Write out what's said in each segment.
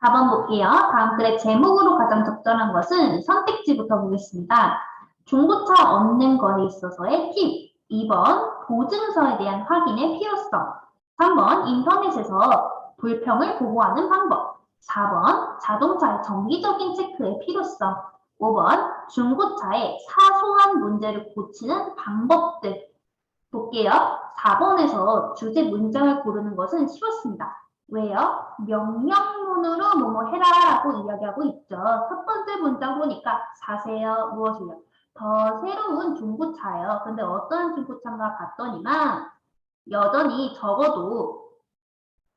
4번 볼게요. 다음 글의 제목으로 가장 적절한 것은 선택지부터 보겠습니다. 중고차 얻는 거에 있어서의 팁. 2번 보증서에 대한 확인의 필요성. 3번 인터넷에서 불평을 보고하는 방법. 4번 자동차의 정기적인 체크의 필요성. 5번 중고차의 사소한 문제를 고치는 방법들. 볼게요. 4번에서 주제 문장을 고르는 것은 쉬웠습니다. 왜요? 명령문으로 뭐뭐 해라라고 이야기하고 있죠. 첫 번째 문장 보니까 사세요 무엇이요? 더 새로운 중고차예요. 근데 어떤 중고차인가 봤더니만 여전히 적어도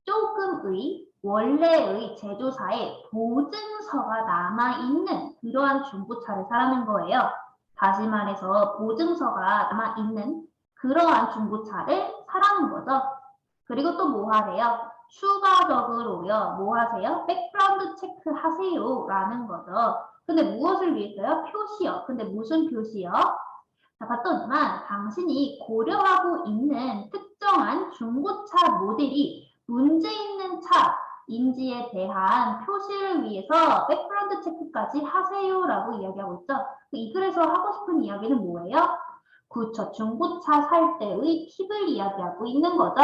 조금의 원래의 제조사에 보증서가 남아있는 그러한 중고차를 사라는 거예요. 다시 말해서 보증서가 남아있는 그러한 중고차를 사라는 거죠. 그리고 또 뭐 하래요? 추가적으로요. 뭐 하세요? 백그라운드 체크 하세요. 라는 거죠. 근데 무엇을 위해서요? 표시요. 근데 무슨 표시요? 자, 봤더니만 당신이 고려하고 있는 특정한 중고차 모델이 문제 있는 차 인지에 대한 표시를 위해서 백그라운드 체크까지 하세요라고 이야기하고 있죠. 이 글에서 하고 싶은 이야기는 뭐예요? 그쵸, 중고차 살 때의 팁을 이야기하고 있는 거죠.